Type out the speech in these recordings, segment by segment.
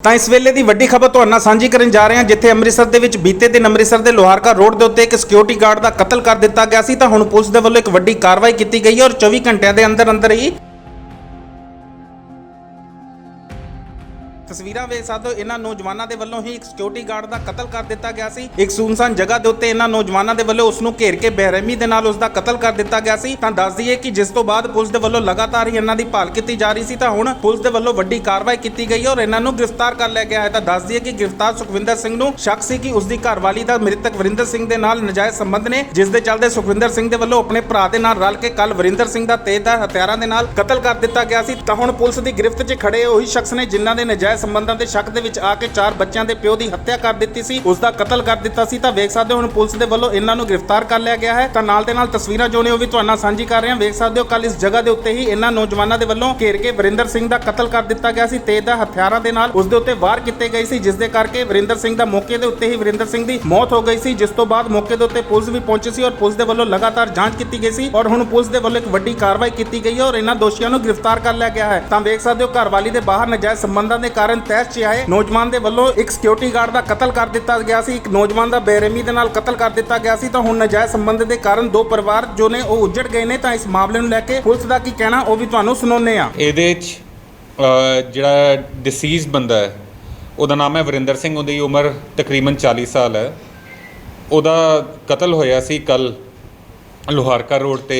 ਤਾਂ ਇਸ ਵੇਲੇ ਦੀ ਵੱਡੀ ਖਬਰ ਤੁਹਾਡੇ ਨਾਲ ਸਾਂਝੀ ਕਰਨ ਜਾ ਰਹੇ ਹਾਂ, ਜਿੱਥੇ ਅੰਮ੍ਰਿਤਸਰ ਦੇ ਵਿੱਚ ਬੀਤੇ ਦਿਨ ਅੰਮ੍ਰਿਤਸਰ ਦੇ ਲੋਹਾਰਕਾ ਰੋਡ ਦੇ ਉੱਤੇ ਇੱਕ ਸਿਕਿਉਰਿਟੀ ਗਾਰਡ ਦਾ ਕਤਲ ਕਰ ਦਿੱਤਾ ਗਿਆ ਸੀ। ਤਾਂ ਹੁਣ ਪੁਲਿਸ ਦੇ ਵੱਲੋਂ ਇੱਕ ਵੱਡੀ ਕਾਰਵਾਈ ਕੀਤੀ ਗਈ ਹੈ ਔਰ 24 ਘੰਟਿਆਂ ਦੇ ਅੰਦਰ ਅੰਦਰ ਹੀ ਤਸਵੀਰਾਂ ਵੇਖ ਸਕਦੇ ਹੋ, ਇਹਨਾਂ ਨੌਜਵਾਨਾਂ ਦੇ ਵੱਲੋਂ ਹੀ ਇੱਕ ਸਿਕਿਉਰਿਟੀ ਗਾਰਡ ਦਾ ਕਤਲ ਕਰ ਦਿੱਤਾ ਗਿਆ ਸੀ। ਇੱਕ ਸੂਨਸਾਨ ਜਗ੍ਹਾ ਦੇ ਉੱਤੇ ਇਹਨਾਂ ਨੌਜਵਾਨਾਂ ਦੇ ਵੱਲੋਂ ਉਸ ਨੂੰ ਘੇਰ ਕੇ ਬੇਰਹਿਮੀ ਦੇ ਨਾਲ ਉਸ ਦਾ ਕਤਲ ਕਰ ਦਿੱਤਾ ਗਿਆ ਸੀ। ਤਾਂ ਦੱਸ ਦਈਏ ਕਿ ਜਿਸ ਤੋਂ ਬਾਅਦ ਪੁਲਿਸ ਦੇ ਵੱਲੋਂ ਲਗਾਤਾਰ ਹੀ ਇਹਨਾਂ ਦੀ ਭਾਲ ਕੀਤੀ ਜਾ ਰਹੀ ਸੀ, ਤਾਂ ਹੁਣ ਪੁਲਿਸ ਦੇ ਵੱਲੋਂ ਵੱਡੀ ਕਾਰਵਾਈ ਕੀਤੀ ਗਈ ਔਰ ਇਹਨਾਂ ਨੂੰ ਗ੍ਰਿਫਤਾਰ ਕਰ ਲਿਆ ਗਿਆ ਹੈ। ਤਾਂ ਦੱਸ ਦਈਏ ਕਿ ਗ੍ਰਿਫਤਾਰ ਸੁਖਵਿੰਦਰ ਸਿੰਘ ਨੂੰ ਸ਼ੱਕ ਸੀ ਕਿ ਉਸ ਦੀ ਘਰਵਾਲੀ ਦਾ ਮ੍ਰਿਤਕ ਵਰਿੰਦਰ ਸਿੰਘ ਦੇ ਨਾਲ ਨਜਾਇਜ਼ ਸੰਬੰਧ ਨੇ, ਜਿਸ ਦੇ ਚੱਲਦੇ ਸੁਖਵਿੰਦਰ ਸਿੰਘ ਦੇ ਵੱਲੋਂ ਆਪਣੇ ਭਰਾ ਦੇ ਨਾਲ ਰਲ ਕੇ ਕੱਲ ਵਰਿੰਦਰ ਸਿੰਘ ਦਾ ਤੇਜ਼ਦਾਰ ਹਥਿਆਰਾਂ ਦੇ ਨਾਲ ਕਤਲ ਕਰ ਦਿੱਤਾ ਗਿਆ ਸੀ। ਤਾਂ ਹੁਣ ਪੁਲਿਸ ਦੀ ਗ੍ਰਿਫਤ 'ਚ ਖੜੇ ਉਹੀ ਸ਼ਖਸ ਨੇ ਜਿਨ੍ਹਾਂ ਦੇ ਨਜਾਇਜ਼ ਸੰਬੰਧਾਂ ਦੇ ਸ਼ੱਕ ਦੇ ਵਿੱਚ ਆ ਕੇ ਚਾਰ ਬੱਚਿਆਂ ਦੇ ਪਿਓ ਦੀ ਹੱਤਿਆ ਕਰ ਦਿੱਤੀ ਸੀ। ਉਸ ਦਾ ਕਤਲ ਕਰ ਦਿੱਤਾ ਸੀ ਤਾਂ ਵੇਖ ਸਕਦੇ ਹੋ ਹੁਣ ਪੁਲਿਸ ਦੇ ਵੱਲੋਂ ਇਹਨਾਂ ਨੂੰ ਗ੍ਰਿਫਤਾਰ ਕਰ ਲਿਆ ਗਿਆ ਹੈ। ਤਾਂ ਨਾਲ ਦੇ ਨਾਲ ਤਸਵੀਰਾਂ ਜੋ ਨੇ ਉਹ ਵੀ ਤੁਹਾਡੇ ਨਾਲ ਸਾਂਝੀ ਕਰ ਰਹੇ ਹਾਂ। ਵੇਖ ਸਕਦੇ ਹੋ ਕੱਲ ਇਸ ਜਗ੍ਹਾ ਦੇ ਉੱਤੇ ਹੀ ਇਹਨਾਂ ਨੌਜਵਾਨਾਂ ਦੇ ਵੱਲੋਂ ਘੇਰ ਕੇ ਵਰਿੰਦਰ ਸਿੰਘ ਦਾ ਕਤਲ ਕਰ ਦਿੱਤਾ ਗਿਆ ਸੀ। ਤੇਜ਼ ਦਾ ਹਥਿਆਰਾਂ ਦੇ ਨਾਲ ਉਸ ਦੇ ਉੱਤੇ ਵਾਰ ਕੀਤੇ ਗਏ ਸੀ, ਜਿਸ ਦੇ ਕਰਕੇ ਵਰਿੰਦਰ ਸਿੰਘ ਦਾ ਮੌਕੇ ਦੇ ਉੱਤੇ ਹੀ ਵਰਿੰਦਰ ਸਿੰਘ ਦੀ ਮੌਤ ਹੋ ਗਈ ਸੀ। ਜਿਸ ਤੋਂ ਬਾਅਦ ਮੌਕੇ ਦੇ ਉੱਤੇ ਪੁਲਿਸ ਵੀ ਪਹੁੰਚੀ ਸੀ ਔਰ ਪੁਲਿਸ ਦੇ ਵੱਲੋਂ ਲਗਾਤਾਰ ਜਾਂਚ ਕੀਤੀ ਗਈ ਸੀ ਔਰ ਹੁਣ ਪੁਲਿਸ ਦੇ ਵੱਲੋਂ ਇੱਕ ਵੱਡੀ ਕਾਰਵਾਈ ਕੀਤੀ ਗਈ ਹੈ ਔਰ ਇਹਨਾਂ ਦੋਸ਼ੀਆਂ ਨੂੰ ਗ੍ਰਿਫਤਾਰ ਕਰ ਲਿਆ ਗਿਆ ਹੈ। ਤਾਂ ਵੇਖ ਸਕਦੇ ਹੋ ਘਰਵਾਲੀ ਦੇ ਬਾਹਰ ਨਜਾਇਜ਼ ਸੰਬੰਧਾਂ ਦੇ ਕਾਰਨ ਤਹਿਸ 'ਚ ਆਏ। ਨੌਜਵਾਨ ਦੇ ਵੱਲੋਂ ਇੱਕ ਸਿਕਿਉਰਿਟੀ ਗਾਰਡ ਦਾ ਕਤਲ ਕਰ ਦਿੱਤਾ ਗਿਆ ਸੀ। ਇੱਕ ਨੌਜਵਾਨ ਦਾ ਬੇਰਹਿਮੀ ਦੇ ਨਾਲ ਕਤਲ ਕਰ ਦਿੱਤਾ ਗਿਆ ਸੀ। ਤਾਂ ਹੁਣ ਨਜਾਇਜ਼ ਸੰਬੰਧ ਦੇ ਕਾਰਨ ਦੋ ਪਰਿਵਾਰ ਜੋ ਨੇ ਉਹ ਉੱਜੜ ਗਏ ਨੇ। ਤਾਂ ਇਸ ਮਾਮਲੇ ਨੂੰ ਲੈ ਕੇ ਪੁਲਿਸ ਦਾ ਕੀ ਕਹਿਣਾ, ਉਹ ਵੀ ਤੁਹਾਨੂੰ ਸੁਣਾਉਂਦੇ ਆ ਇਹਦੇ 'ਚ ਜਿਹੜਾ ਡਿਸੀਜ਼ ਬੰਦਾ ਹੈ, ਉਹਦਾ ਨਾਮ ਹੈ ਵਰਿੰਦਰ ਸਿੰਘ। ਉਹਦੀ ਉਮਰ ਤਕਰੀਬਨ 40 ਸਾਲ ਹੈ। ਉਹਦਾ ਕਤਲ ਹੋਇਆ ਸੀ ਕੱਲ ਲੋਹਾਰਕਾ ਰੋਡ ਤੇ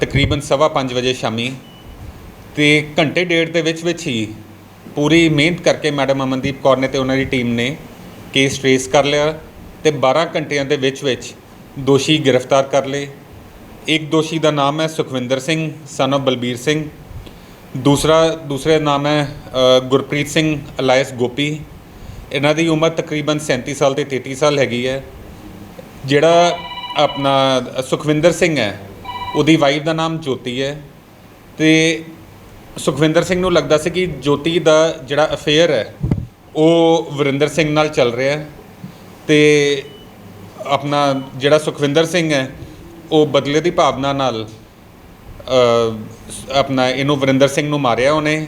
ਤਕਰੀਬਨ ਸਵਾ ਪੰਜ ਵਜੇ ਸ਼ਾਮੀ। ਤੇ ਘੰਟੇ ਡੇਢ ਦੇ ਵਿੱਚ ਵਿੱਚ ਹੀ ਪੂਰੀ ਮਿਹਨਤ ਕਰਕੇ ਮੈਡਮ ਅਮਨਦੀਪ ਕੌਰ ਨੇ ਤੇ ਉਹਨਾਂ ਦੀ ਟੀਮ ਨੇ ਕੇਸ ਟ੍ਰੇਸ ਕਰ ਲਿਆ ਤੇ 12 ਘੰਟਿਆਂ ਦੇ ਵਿੱਚ ਵਿੱਚ ਦੋਸ਼ੀ ਗ੍ਰਿਫਤਾਰ ਕਰ ਲਏ। ਇੱਕ ਦੋਸ਼ੀ ਦਾ ਨਾਮ ਹੈ ਸੁਖਵਿੰਦਰ ਸਿੰਘ ਸਨ of ਬਲਬੀਰ ਸਿੰਘ। ਦੂਸਰਾ, ਦੂਸਰੇ ਨਾਮ ਹੈ ਗੁਰਪ੍ਰੀਤ ਸਿੰਘ, ਅਲਾਇਸ ਗੋਪੀ। ਇਹਨਾਂ ਦੀ ਉਮਰ ਤਕਰੀਬਨ 37 ਸਾਲ ਤੇ 33 ਸਾਲ ਹੈਗੀ ਹੈ। ਜਿਹੜਾ ਆਪਣਾ ਸੁਖਵਿੰਦਰ ਸਿੰਘ ਹੈ, ਉਹਦੀ ਵਾਈਫ ਦਾ ਨਾਮ ਜੋਤੀ ਹੈ। ਤੇ ਸੁਖਵਿੰਦਰ ਸਿੰਘ ਨੂੰ ਲੱਗਦਾ ਸੀ ਕਿ ਜੋਤੀ ਦਾ ਜਿਹੜਾ ਅਫੇਅਰ ਹੈ ਉਹ ਵਰਿੰਦਰ ਸਿੰਘ ਨਾਲ ਚੱਲ ਰਿਹਾ ਹੈ ਤੇ ਆਪਣਾ ਜਿਹੜਾ ਸੁਖਵਿੰਦਰ ਸਿੰਘ ਹੈ ਉਹ ਬਦਲੇ ਦੀ ਭਾਵਨਾ ਨਾਲ ਅ, ਆਪਣਾ ਇਹਨੂੰ ਵਰਿੰਦਰ ਸਿੰਘ ਨੂੰ ਮਾਰਿਆ ਉਹਨੇ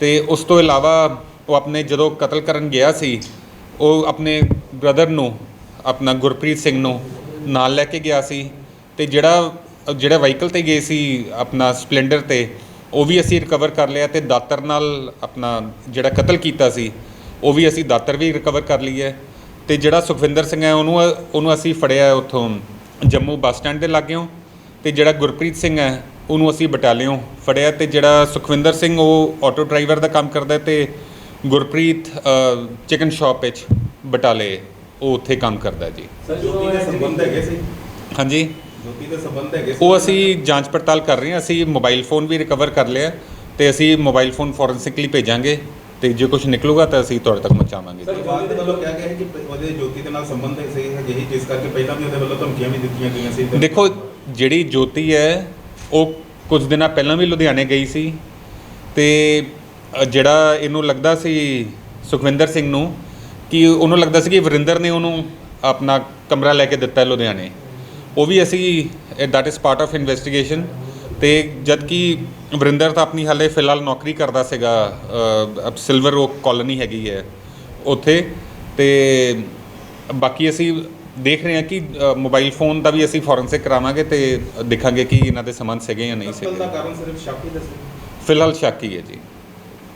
ਤੇ ਉਸ ਤੋਂ ਇਲਾਵਾ ਉਹ ਆਪਣੇ ਜਦੋਂ ਕਤਲ ਕਰਨ ਗਿਆ ਸੀ ਉਹ ਆਪਣੇ ਬ੍ਰਦਰ ਨੂੰ ਆਪਣਾ ਗੁਰਪ੍ਰੀਤ ਸਿੰਘ ਨੂੰ ਨਾਲ ਲੈ ਕੇ ਗਿਆ ਸੀ ਤੇ ਜਿਹੜਾ ਜਿਹੜਾ ਵਹੀਕਲ ਤੇ ਗਏ ਸੀ ਆਪਣਾ ਸਪਲੈਂਡਰ ਤੇ ਉਹ ਵੀ ਅਸੀਂ ਰਿਕਵਰ ਕਰ ਲਿਆ ਤੇ ਦਾਤਰ ਨਾਲ ਆਪਣਾ ਜਿਹੜਾ ਕਤਲ ਕੀਤਾ ਸੀ ਉਹ ਵੀ ਅਸੀਂ ਦਾਤਰ ਵੀ ਰਿਕਵਰ ਕਰ ਲਈ ਹੈ ਤੇ ਜਿਹੜਾ ਸੁਖਵਿੰਦਰ ਸਿੰਘ ਹੈ ਉਹਨੂੰ ਉਹਨੂੰ ਅਸੀਂ ਫੜਿਆ ਉੱਥੋਂ ਜੰਮੂ ਬੱਸ ਸਟੈਂਡ ਦੇ ਲਾਗਿਓਂ ਤੇ ਜਿਹੜਾ ਗੁਰਪ੍ਰੀਤ ਸਿੰਘ ਹੈ ਉਹਨੂੰ ਅਸੀਂ ਬਟਾਲਿਓਂ ਫੜਿਆ ਤੇ ਜਿਹੜਾ ਸੁਖਵਿੰਦਰ ਸਿੰਘ ਉਹ ਆਟੋ ਡਰਾਈਵਰ ਦਾ ਕੰਮ ਕਰਦਾ ਤੇ ਗੁਰਪ੍ਰੀਤ ਚਿਕਨ ਸ਼ਾਪ ਵਿੱਚ ਬਟਾਲੇ ਉਹ ਉੱਥੇ ਕੰਮ ਕਰਦਾ ਜੀ। ਜੋਤੀ ਦੇ ਸੰਬੰਧ ਹੈਗੇ ਸੀ? ਹਾਂਜੀ। ਜੋਤੀ ਦੇ ਸੰਬੰਧ ਹੈਗੇ ਉਹ ਅਸੀਂ ਜਾਂਚ ਪੜਤਾਲ ਕਰ ਰਹੇ ਹਾਂ। ਅਸੀਂ ਮੋਬਾਈਲ ਫੋਨ ਵੀ ਰਿਕਵਰ ਕਰ ਲਿਆ ਤੇ ਅਸੀਂ ਮੋਬਾਈਲ ਫੋਨ ਫੋਰੈਂਸਿਕਲੀ ਭੇਜਾਂਗੇ ਤੇ ਜੇ ਕੁਝ ਨਿਕਲੂਗਾ ਤਾਂ ਅਸੀਂ ਤੁਹਾਡੇ ਤੱਕ ਪਹੁੰਚਾਵਾਂਗੇ। ਸਰ ਬਾਦ ਦੇ ਵੱਲੋਂ ਕਿਹਾ ਗਿਆ ਹੈ ਕਿ ਉਹਦੇ ਜੋਤੀ ਦੇ ਨਾਲ ਸੰਬੰਧ ਸੀ ਜਿਹੀ ਜਿਸ ਕਰਕੇ ਪਹਿਲਾਂ ਵੀ ਉਹਦੇ ਵੱਲੋਂ ਧਮਕੀਆਂ ਵੀ ਦਿੱਤੀਆਂ ਗਈਆਂ ਸੀ। ਦੇਖੋ ਜਿਹੜੀ ਜੋਤੀ ਹੈ ਉਹ ਕੁਝ ਦਿਨਾਂ ਪਹਿਲਾਂ ਵੀ ਲੁਧਿਆਣੇ ਗਈ ਸੀ ਤੇ ਜਿਹੜਾ ਇਹਨੂੰ ਲੱਗਦਾ ਸੀ ਸੁਖਵਿੰਦਰ ਸਿੰਘ ਨੂੰ ਕਿ ਉਹਨੂੰ ਲੱਗਦਾ ਸੀ ਕਿ ਵਰਿੰਦਰ ਨੇ ਉਹਨੂੰ ਆਪਣਾ ਕਮਰਾ ਲੈ ਕੇ ਦਿੱਤਾ ਹੈ ਲੁਧਿਆਣੇ। ਉਹ ਵੀ ਅਸੀਂ that is part of investigation ਤੇ ਜਦ ਕਿ ਵਰਿੰਦਰ ਤਾਂ ਆਪਣੀ ਹਾਲੇ ਫਿਲਹਾਲ ਨੌਕਰੀ ਕਰਦਾ ਸੀਗਾ ਅ, ਸਿਲਵਰ ਓਕ ਕਾਲੋਨੀ ਹੈਗੀ ਹੈ ਉੱਥੇ। ਤੇ ਬਾਕੀ ਅਸੀਂ ਦੇਖ ਰਹੇ ਹਾਂ ਕਿ ਮੋਬਾਈਲ ਫੋਨ ਦਾ ਵੀ ਅਸੀਂ ਫੋਰੈਂਸਿਕ ਕਰਾਵਾਂਗੇ ਤੇ ਦੇਖਾਂਗੇ ਕਿ ਇਹਨਾਂ ਦੇ ਸੰਬੰਧ ਸੀਗੇ ਜਾਂ ਨਹੀਂ ਦਾ ਸੀਗੇ। ਕਾਰਨ ਸਿਰਫ ਸ਼ੱਕ ਹੀ ਦੱਸਿਆ ਫਿਲਹਾਲ ਸ਼ੱਕ ਹੀ ਹੈ ਜੀ।